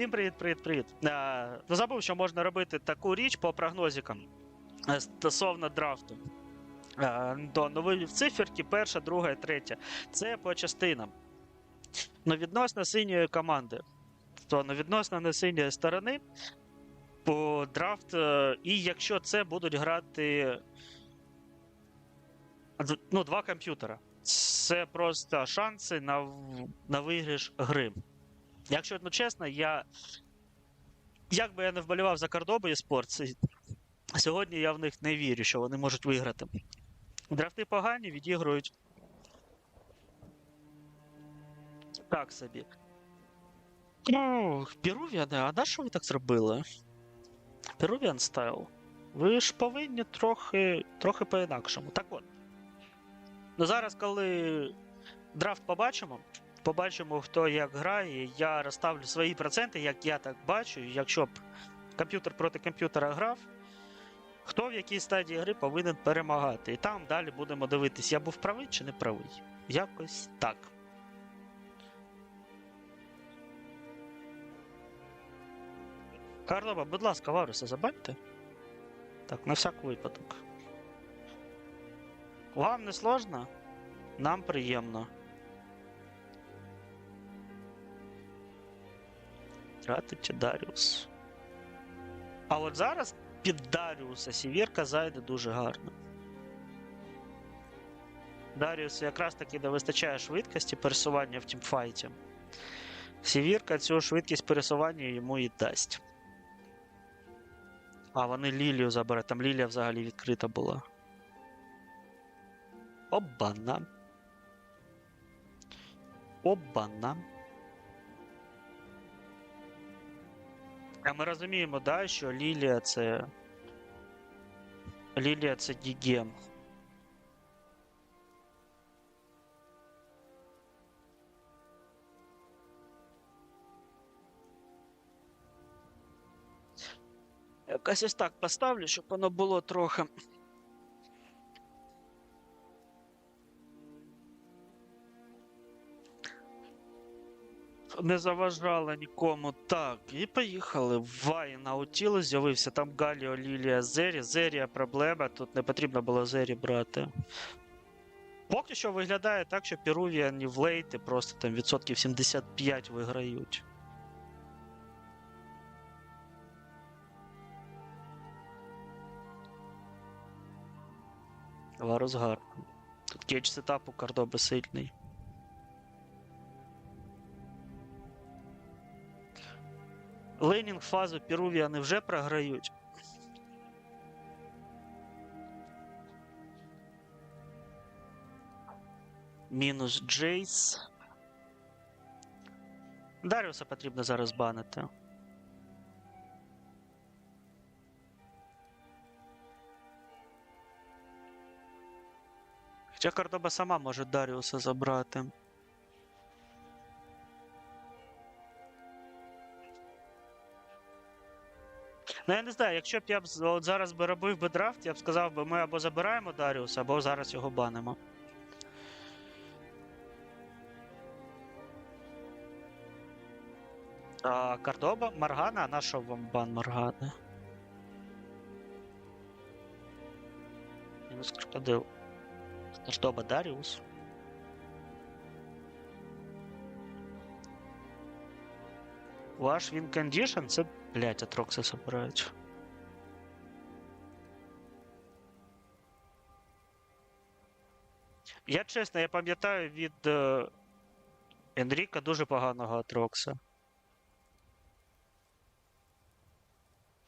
Всім привіт, привіт, привіт. Е, забув, що можна робити таку річ по прогнозикам е, стосовно драфту. Е, то нові циферки, перша, друга і третя. Це по частинам. Ну, відносно синьої команди. То ну, відносно не синьої сторони по драфт. І якщо це будуть грати ну, два комп'ютера. Це просто шанси на, на виграш гри. Якщо ну, чесно, я. Як би я не вболівав за Кордобу і спорт, сьогодні я в них не вірю, що вони можуть виграти. Драфти погані, відігрують. Так собі. Ну, Перувіане, а на що ви так зробили? Peruvian Style. Ви ж повинні трохи, трохи по-інакшому. Так от. Ну зараз, коли драфт побачимо, побачимо, хто як грає. Я розставлю свої проценти, як я так бачу. Якщо б комп'ютер проти комп'ютера грав, хто в якій стадії гри повинен перемагати. І там далі будемо дивитись, я був правий чи не правий. Якось так. Карлова, будь ласка, Варуса забаньте. Так, на всяк випадок. Вам не сложно? Нам приємно. Тратить Даріус. А от зараз під Даріуса Сівірка зайде дуже гарно. Даріусу якраз таки не вистачає швидкості пересування в тімфайті. Сівірка цю швидкість пересування йому і дасть. А вони Лілію заберуть. Там Лілія взагалі відкрита була. Обана. Обана. А ми розуміємо, да, що Лілія це. Лілія це гігем. Якось ось так поставлю, щоб воно було трохи. Не заважало нікому. Так, і поїхали. Вай Наутілус з'явився. Там Галіо, Лілія, Зері. Зерія проблема. Тут не потрібно було Зері брати. Поки що виглядає так, що Перувіані в лейти просто там відсотків 75 виграють. Варус гарно. Тут кейдж сетап у Кардоби сильний. Лейнінг фазу Перувіани вже програють. Мінус Джейс. Даріуса потрібно зараз банити. Хоча Кордоба сама може Даріуса забрати. Ну, я не знаю, якщо б я б от зараз би робив би драфт, я б сказав би, ми або забираємо Даріуса, або зараз його банимо. А, Кордоба, Маргана, а на що вам бан Маргани? Мінус крокодил. Кордоба Даріус. Ваш він кондішн це, блять, Атрокси забирають. Я чесно, я пам'ятаю від е, Енріка дуже поганого Атрокса.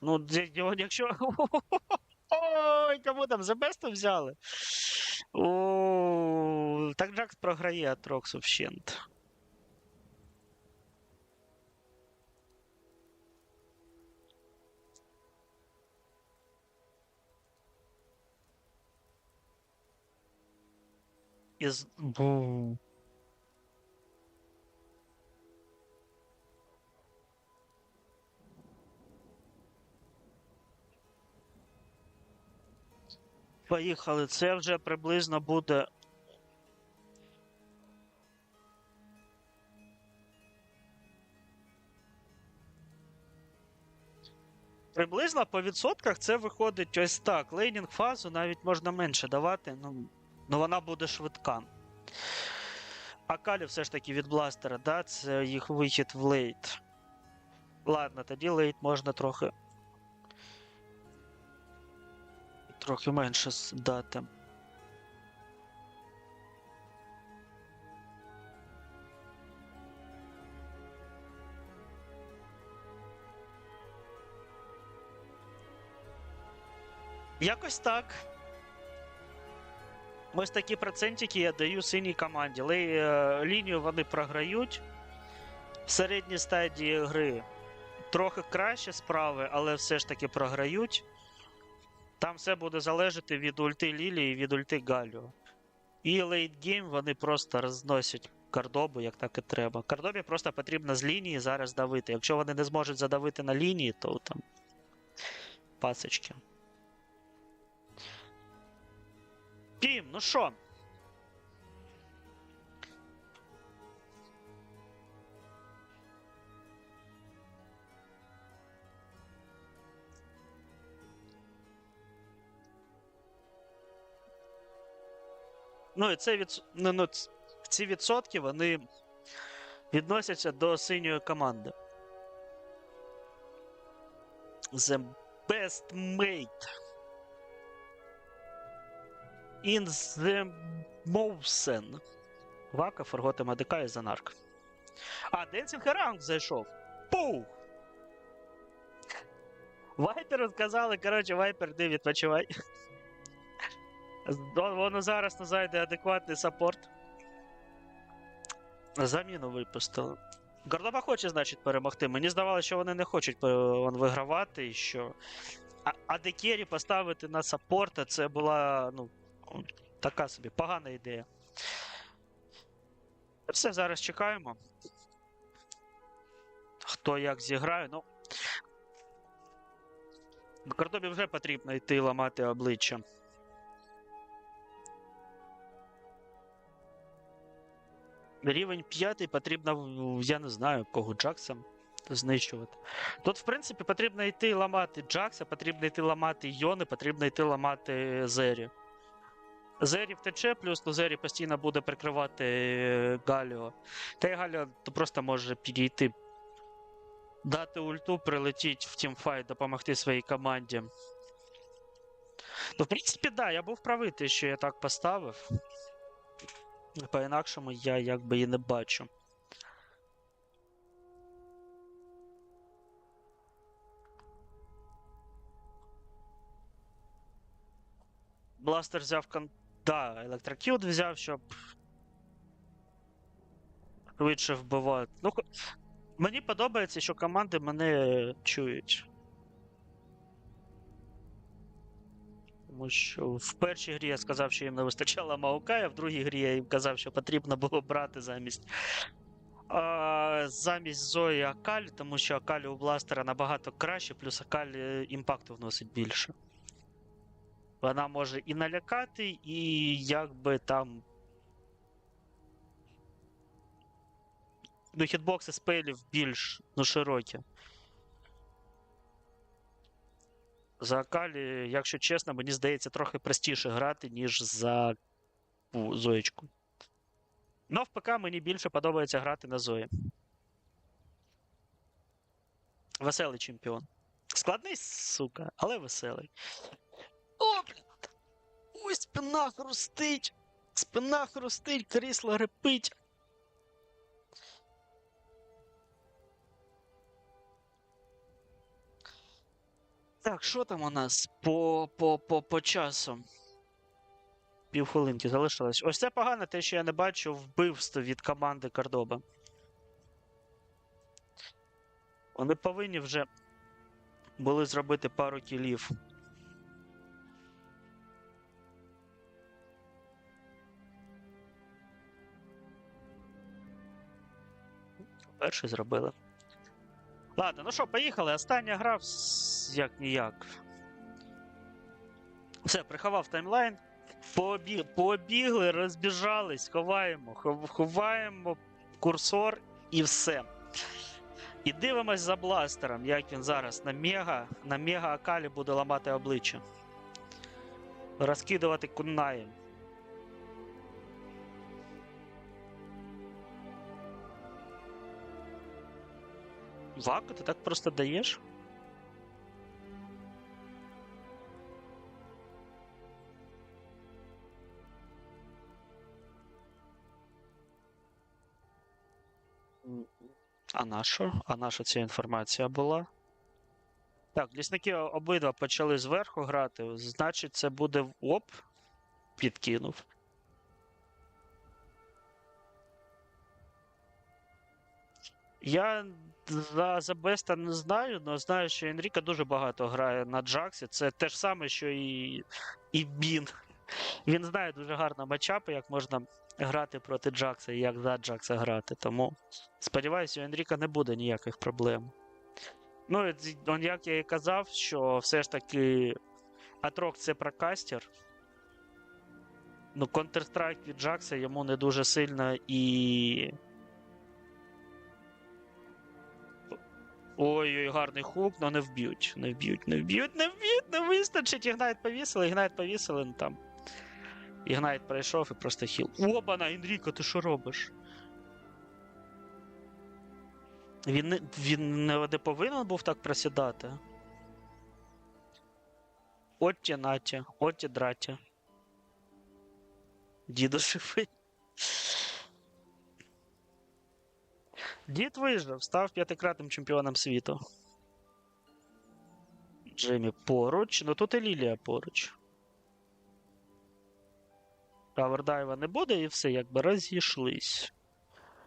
Ну, де- його якщо. Ой, кому там за бесту взяли? О, так Джакс програє Атроксу вщент. Із... Поїхали. Це вже приблизно буде Приблизно по відсотках це виходить ось так. Лейнінг фазу навіть можна менше давати, ну, ну вона буде швидка. А Калі все ж таки від бластера, да, це їх вихід в лейт. Ладно, тоді лейт можна трохи. Трохи менше дати. Якось так. Ось такі процентики я даю синій команді. Е, лінію вони програють. В середній стадії гри трохи краще справи, але все ж таки програють. Там все буде залежати від ульти Лілії і від ульти Галіо. І лейтгейм вони просто розносять Кардобу, як так і треба. Кардобі просто потрібно з лінії зараз давити. Якщо вони не зможуть задавити на лінії, то там пасочки. Пім, ну що? Ну, і це від... ну, ну, ці відсотки вони відносяться до синьої команди. The best mate in the Motion. Вака, Форготи Мадика і Занарк. А, Dancing Around зайшов. Пух! Вайперу сказали, коротше, Вайпер, ти відпочивай. Воно зараз не зайде адекватний саппорт. Заміну випустили. Гордоба хоче, значить, перемогти. Мені здавалося, що вони не хочуть е, вигравати, і що. А, а Декері поставити на саппорта це була, ну, така собі погана ідея. Все, зараз чекаємо. Хто як зіграє, ну. Гордобі вже потрібно йти ламати обличчя. Рівень п'ятий потрібно, я не знаю, кого Джакса знищувати. Тут, в принципі, потрібно йти ламати Джакса, потрібно йти ламати Йони, потрібно йти ламати Зері. Зері втече, плюс ну, Зері постійно буде прикривати е, Галіо. Та й Галіо то просто може підійти. Дати ульту, прилетіть в тімфайт, допомогти своїй команді. Ну, в принципі, так, да, я був правий, те, що я так поставив. По-інакшому я якби і не бачу. Бластер взяв кон... Да, електрокют взяв, щоб. Швидше вбивати. Ну, мені подобається, що команди мене чують. Тому що в першій грі я сказав, що їм не вистачало Маукая, в другій грі я їм казав, що потрібно було брати замість. А, замість Зої Акаль, тому що Акаль у бластера набагато краще, плюс Акаль е, імпакту вносить більше. Вона може і налякати, і якби там. Ну, хітбокси спелів більш ну, широкі. За Акалі, якщо чесно, мені здається, трохи простіше грати, ніж за Зоєчку. Но в ПК мені більше подобається грати на Зої. Веселий чемпіон. Складний, сука, але веселий. О, блін! Ой, спина хрустить! Спина хрустить, крісло репить. Так, що там у нас по, по, по, по часу? Півхвилинки залишилось. Ось це погано, те, що я не бачу вбивство від команди Кордоба. Вони повинні вже були зробити пару кілів. Перший зробили. Ладно, ну що, поїхали. Остання гра як ніяк. Все, приховав таймлайн. Пообі... Пообігли, розбіжались, ховаємо, ховаємо курсор і все. І дивимось за бластером, як він зараз на мега, на мега Акалі буде ламати обличчя. Розкидувати куннаєм. Ваку ти так просто даєш? А на що? А на що ця інформація була? Так, лісники обидва почали зверху грати, значить, це буде оп. Підкинув. Я за, за Беста не знаю, але знаю, що Енріка дуже багато грає на Джаксі. Це те ж саме, що і, і Бін. Він знає дуже гарно матчапи, як можна грати проти Джакса і як за Джакса грати. Тому сподіваюся, у Енріка не буде ніяких проблем. Ну, як я і казав, що все ж таки Атрок це прокастер. Ну, Counter-Strike від Джакса йому не дуже сильно і. Ой-ой, гарний хук, але не вб'ють. Не вб'ють, не вб'ють, не вб'ють, не вистачить. Ігнайт повісили, Ігнайт повісили, ну там. Ігнайт пройшов і просто хіл. Обана, Енріко, ти що робиш? Він не, він не, не повинен був так просідати. Отті наті, отті драті. Діду живий. Дід вижив, став п'ятикратним чемпіоном світу. Джиммі поруч, ну тут і Лілія поруч. Кавердайва не буде і все, якби розійшлись.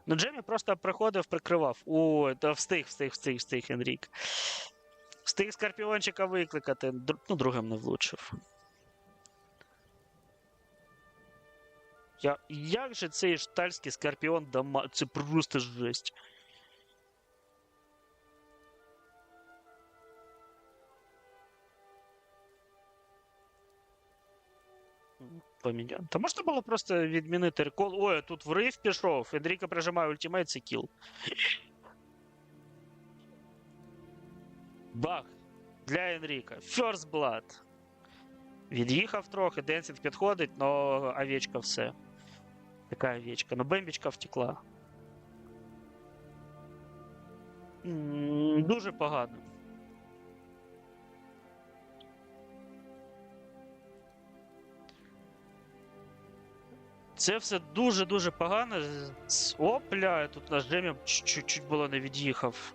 Ну, Джемі просто приходив, прикривав. Ой, та встиг, встиг, встиг, встиг, Енрік. Встиг Скорпіончика викликати. Ну, другим не влучив. Я... Як же цей штальський скорпіон дома. Це просто жесть. Поміняв. Та можна було просто відмінити рекол. Ой, тут врив пішов. Енріка прижимає ультимейт, це кіл. Бах! Для Енріка. First Blood. Від'їхав трохи, Денсінг підходить, но овечка все. Така овечка. Ну, бембічка втекла. Дуже погано. Це все дуже-дуже погано. Опля, тут наш Джемі чуть-чуть було не від'їхав.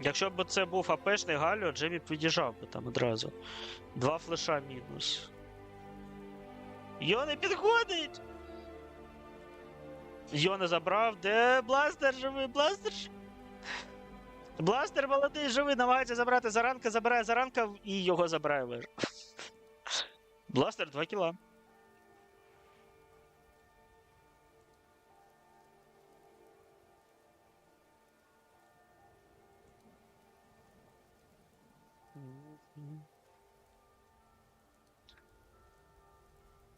Якщо б це був АПшний Галіо, Джемі б від'їжджав би там одразу. Два флеша мінус. Йо не підходить! Йона забрав. Де бластер живий? Бластер? Бластер молодий живий, намагається забрати заранка, забирає заранка і його забирає. Бластер 2 кіла.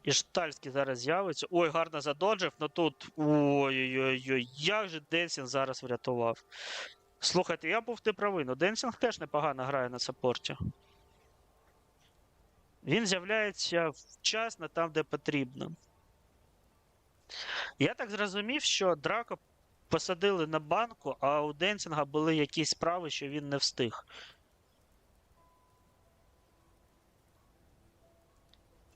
І Штальський зараз з'явиться. Ой, гарно задоджив, но тут. Ой-ой-ой, як же Денсінг зараз врятував. Слухайте, я був ти правий, но Денсінг теж непогано грає на саппорті. Він з'являється вчасно там, де потрібно. Я так зрозумів, що Драко посадили на банку, а у Денсінга були якісь справи, що він не встиг.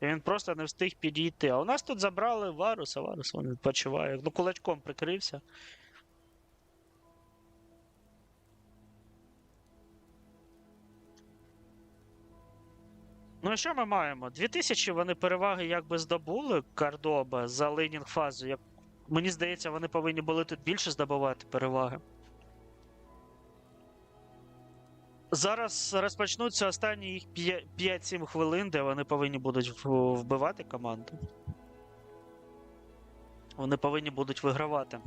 І він просто не встиг підійти. А у нас тут забрали Варуса, Варус він відпочиває. Ну, кулачком прикрився. Ну і що ми маємо? 2000 вони переваги якби здобули Кардоба за лейнінг фазу. Як... Мені здається, вони повинні були тут більше здобувати переваги. Зараз розпочнуться останні їх 5-7 хвилин, де вони повинні будуть вбивати команду. Вони повинні будуть вигравати.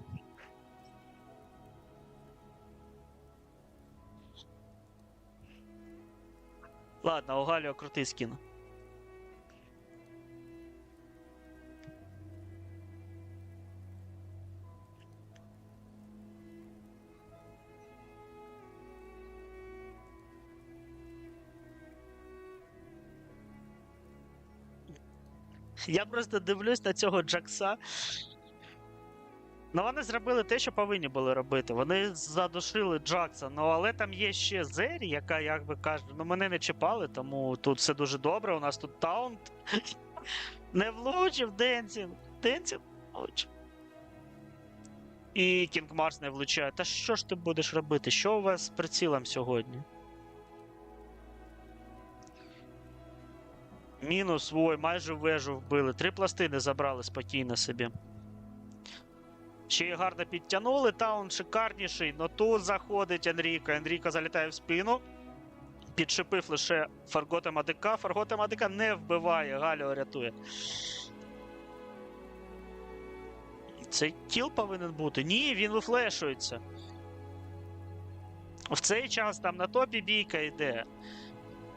Ладно, у Галіо крутий скін. Я просто дивлюсь на цього Джакса. Ну, вони зробили те, що повинні були робити. Вони задушили Джакса. Ну, але там є ще Зері, яка, як би каже, ну мене не чіпали, тому тут все дуже добре. У нас тут таунт. Не влучив Денсінг. Денсінг влучив. І Кінг Марс не влучає. Та що ж ти будеш робити? Що у вас з прицілом сьогодні? Мінус, ой, майже вежу вбили. Три пластини забрали спокійно собі. Ще й гарно підтягнули. Таун шикарніший, но тут заходить Енріко. Енріко залітає в спину. Підшипив лише Фаргота Мадика. Фаргота Мадика не вбиває, Галіо рятує. Цей кіл повинен бути. Ні, він вифлешується. В цей час там на топі бійка йде.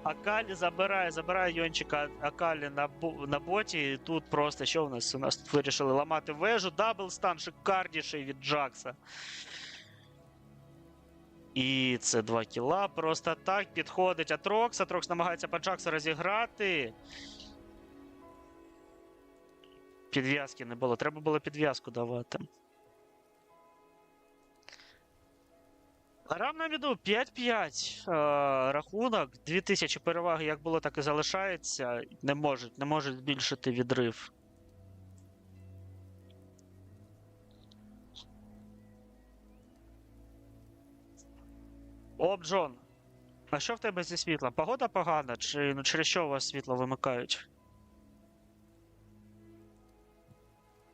Акалі забирає, забирає Йончика Акалі на, на боті. І тут просто що в нас? У нас тут вирішили ламати вежу. Даблстан шикарніший від Джакса. І це два кіла. Просто так підходить Атрокс. Атрокс намагається по Джаксу розіграти. Підв'язки не було. Треба було підв'язку давати. Рам на міду 5-5. Е, рахунок. 2000 переваги як було, так і залишається. Не можуть, не можуть збільшити відрив. О, Джон. А що в тебе зі світлом? Погода погана, чи ну, через що у вас світло вимикають?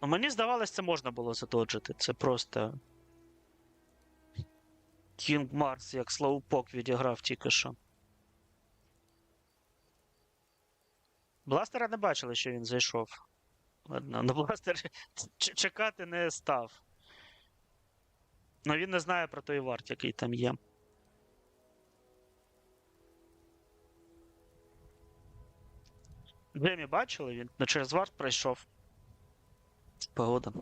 Ну, мені здавалось, це можна було задоджити. Це просто. Кінг Марс як слоупок відіграв тільки що. Бластера не бачили, що він зайшов. Ладно, ну бластер чекати не став. Ну він не знає про той варт, який там є. Джемі бачили, він ну, через варт пройшов. Погода.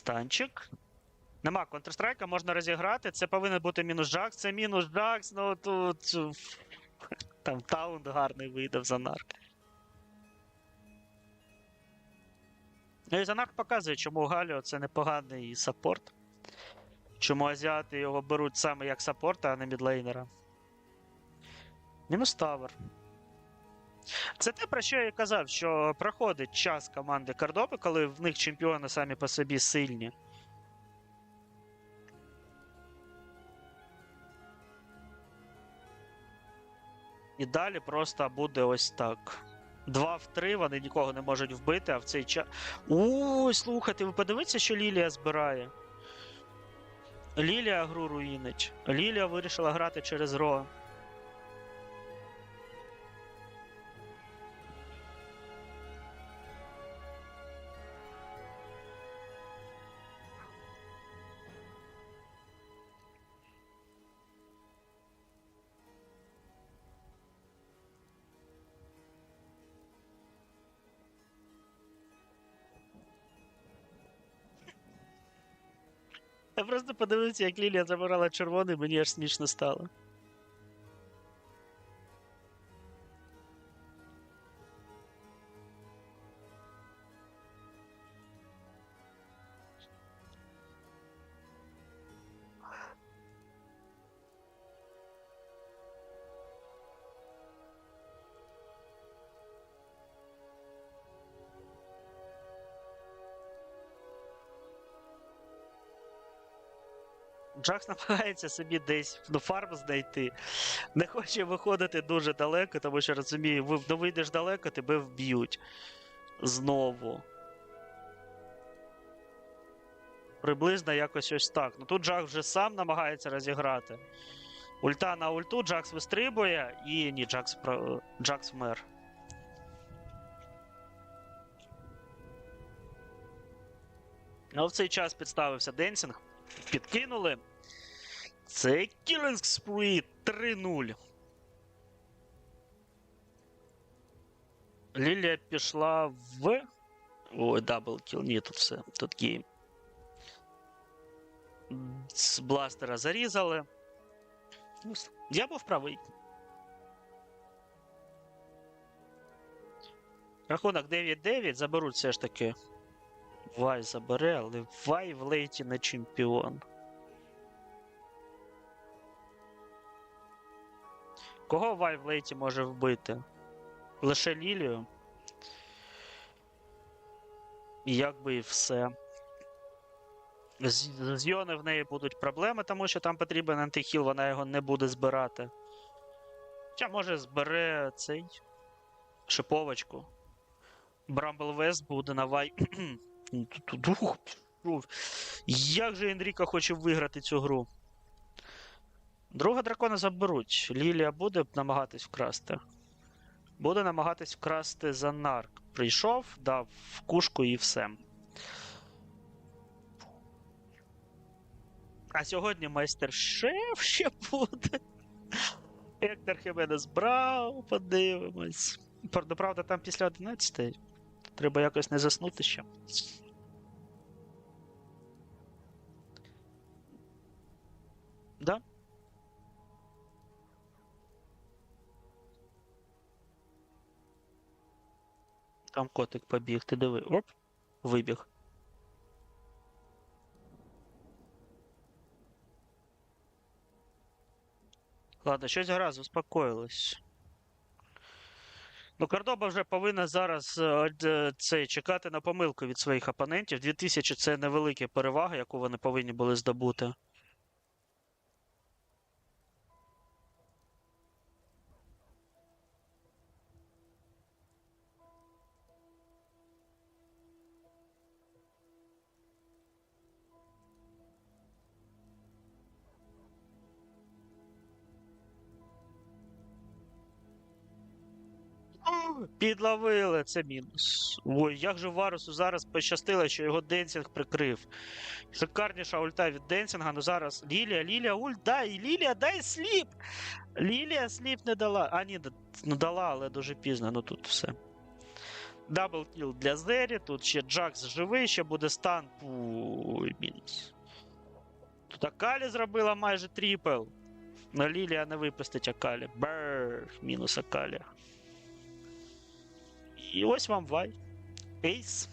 Станчик. Нема Counter-Strike, можна розіграти. Це повинен бути мінус Джакс. Це мінус Джакс, ну тут. Там таунд гарний вийде в Занарк. Ну і Занарк показує, чому Галіо це непоганий саппорт. Чому азіати його беруть саме як саппорта, а не мідлейнера. Мінус Тавер. Це те, про що я і казав, що проходить час команди Кардопи, коли в них чемпіони самі по собі сильні. І далі просто буде ось так. Два в три вони нікого не можуть вбити, а в цей час. Ой, слухайте, ви подивіться, що Лілія збирає. Лілія гру руїнить. Лілія вирішила грати через Ро. Просто подивився, як Лілія забирала червоний, мені аж смішно стало. Джакс намагається собі десь ну, фарм знайти. Не хоче виходити дуже далеко, тому що розуміє, ви ну, вийдеш далеко, тебе вб'ють. Знову. Приблизно якось ось так. Ну тут Джакс вже сам намагається розіграти. Ульта на ульту, Джакс вистрибує, і ні, Джакс, про... Джакс вмер. А в цей час підставився Денсінг. Підкинули. Це Killing Spree 3-0. Лілія пішла в. Ой, даблкіл. Ні, тут все. Тут гейм. З бластера зарізали. Я був правий. Рахунок 9-9 заберуть все ж таки. Вай забере, але Вай в лейті не чемпіон. Кого Вай в лейті може вбити? Лише Лілію. І якби і все. З, Йони в неї будуть проблеми, тому що там потрібен антихіл, вона його не буде збирати. Хоча може збере цей шиповочку. Брамбл Вест буде на вай. Ну, тут- тут- ух. Як же Енріка хоче виграти цю гру? Друга дракона заберуть. Лілія буде намагатись вкрасти. Буде намагатись вкрасти за нарк. Прийшов, дав кушку і все. А сьогодні майстер-шеф ще буде. Ектор Хіменес Брау, подивимось. Правда, там після 11 Треба якось не заснути ще. Там котик побіг, ти диви. Оп, вибіг. Ладно, щось гра заспокоїлась. Ну, Кордоба вже повинна зараз е, е, це, чекати на помилку від своїх опонентів. 2000 це невелика перевага, яку вони повинні були здобути. Підловили, це мінус. Ой, як же Варусу зараз пощастило, що його Денсінг прикрив. Шикарніша ульта від Денсінга, ну зараз Лілія, Лілія, ульт, дай, Лілія, дай сліп! Лілія сліп не дала. А, ні, ну дала, але дуже пізно, ну тут все. Дабл кіл для Зері, тут ще Джакс живий, ще буде стан. Ой, мінус. Тут Акалі зробила майже тріпл. Но Лілія не випустить Акалі. Бррр, мінус Акалі. І ось вам вай. Ейс.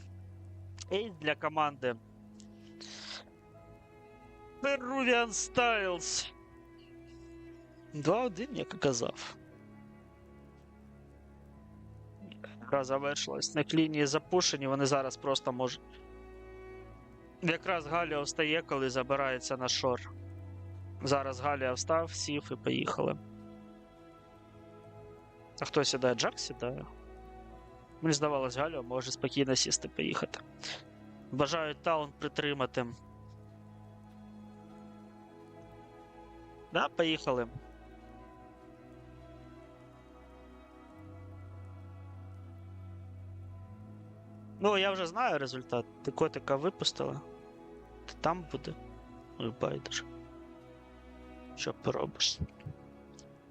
Ейс для команди. Peruvian Styles. 2-1, як казав. Гра завершилась. На лінії запушені, вони зараз просто можуть. Якраз Галія встає, коли забирається на шор. Зараз Галія встав, сів і поїхали. А хто сідає? Джак сідає? Мені здавалось, Галіо може спокійно сісти поїхати. Бажаю таун притримати. Да, поїхали. Ну, я вже знаю результат. Ти котика випустила. Ти там буде. Ой, байдуже. Що поробиш?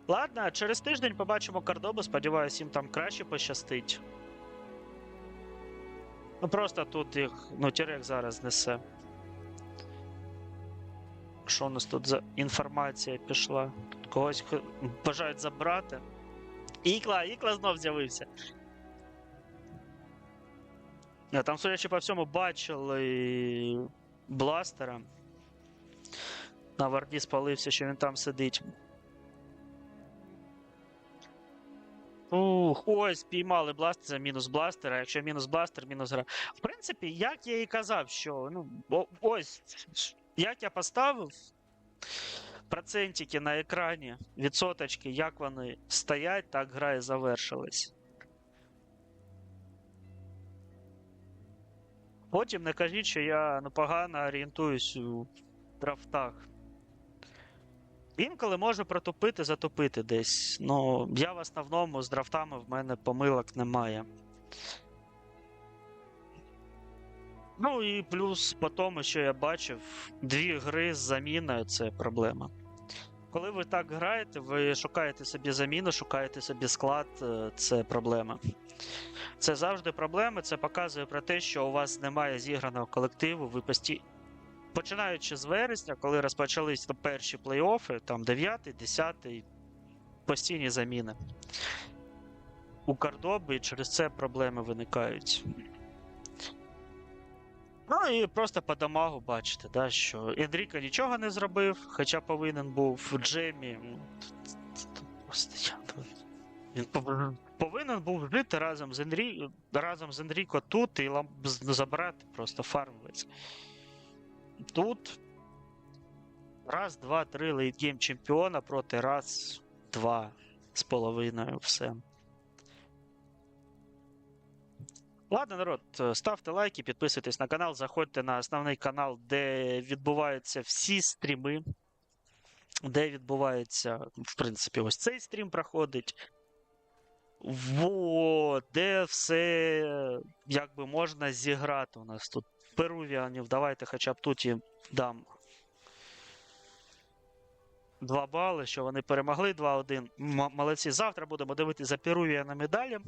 Ладно, через тиждень побачимо Кордобу. Сподіваюсь, їм там краще пощастить. Ну просто тут їх, ну, Терек зараз несе. Що у нас тут за інформація пішла? Когось бажають забрати. Ікла, Ікла знов з'явився. Там, судячи по всьому, бачили бластера. На варді спалився, що він там сидить. Ух, ось спіймали бластера, мінус бластер, а якщо мінус бластер, мінус гра. В принципі, як я і казав, що ну, ось як я поставив процентики на екрані, відсоточки, як вони стоять, так гра і завершилась. Потім не кажіть, що я ну, погано орієнтуюсь у драфтах. Інколи можу протупити, затупити десь. Ну, я в основному з драфтами в мене помилок немає. Ну і плюс по тому, що я бачив, дві гри з заміною це проблема. Коли ви так граєте, ви шукаєте собі заміну, шукаєте собі склад, е, це проблема. Це завжди проблема. Це показує про те, що у вас немає зіграного колективу, ви пості... починаючи з вересня, коли розпочались перші плей-оффи, там 9, 10, постійні заміни. У Кордоби і через це проблеми виникають. Ну і просто по дамагу бачите, да, що Енріка нічого не зробив, хоча повинен був Джемі. ну, Він повинен був жити разом з Енрі... разом з Енріко тут і забрати просто фарм весь. Тут раз, два, три лейтгейм чемпіона проти раз, два з половиною все. Ладно, народ, ставте лайки, підписуйтесь на канал, заходьте на основний канал, де відбуваються всі стріми, де відбувається, в принципі, ось цей стрім проходить. Во, де все якби можна зіграти у нас тут. Перувіанів, давайте хоча б тут їм дам. Два бали, що вони перемогли 2-1. Молодці. Завтра будемо дивитися за Перувіанами далі.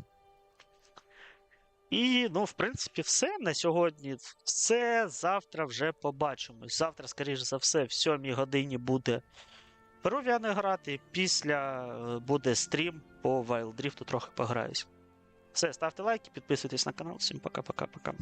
І, ну, в принципі, все на сьогодні. Все завтра вже побачимось. Завтра, скоріш за все, в 7 годині буде Перувіани грати. Після е, буде стрім по Wild Drift, трохи пограюсь. Все, ставте лайки, підписуйтесь на канал. Всім пока-пока-пока.